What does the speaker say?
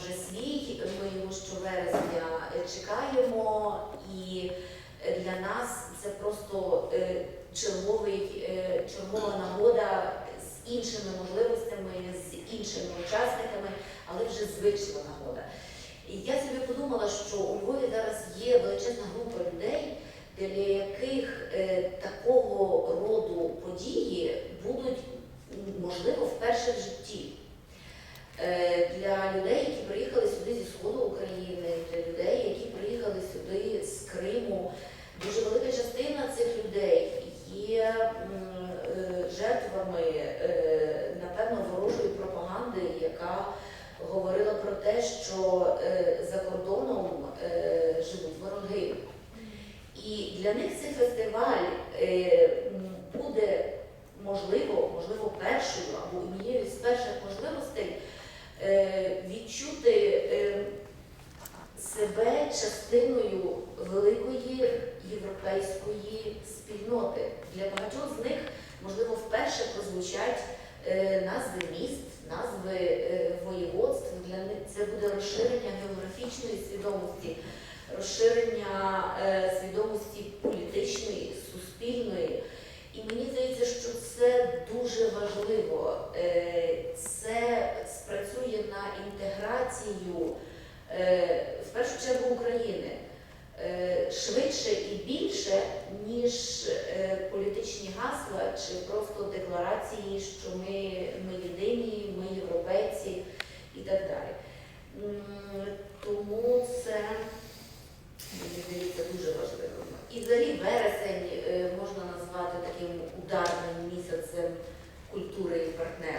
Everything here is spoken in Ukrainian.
вже свій, ми його щовересня е, чекаємо, і е, для нас це просто е, черговий, чергова нагода з іншими можливостями, з іншими учасниками, але вже звична нагода. І я собі подумала, що у Львові зараз є величезна група людей, для яких такого роду події будуть можливо вперше в житті. Е, для людей, які приїхали сюди зі сходу України, для людей, які приїхали сюди з Криму. Дуже велика частина цих людей є е, жертвами, е, напевно, ворожої пропаганди, яка говорила про те, що за кордоном живуть вороги. І для них цей фестиваль буде можливо, можливо, першою або однією з перших відчути е, себе частиною великої європейської спільноти. Для багатьох з них, можливо, вперше прозвучать е, назви міст, назви е, воєводств. Для них це буде розширення географічної свідомості, розширення е, свідомості політичної, суспільної. І мені здається, що це дуже важливо. Е, Це націю, е, в першу чергу України, е, швидше і більше, ніж е, політичні гасла чи просто декларації, що ми, ми єдині, ми європейці і так далі. Тому це, мені здається, дуже важливо. І взагалі вересень можна назвати таким ударним місяцем культури і партнерства.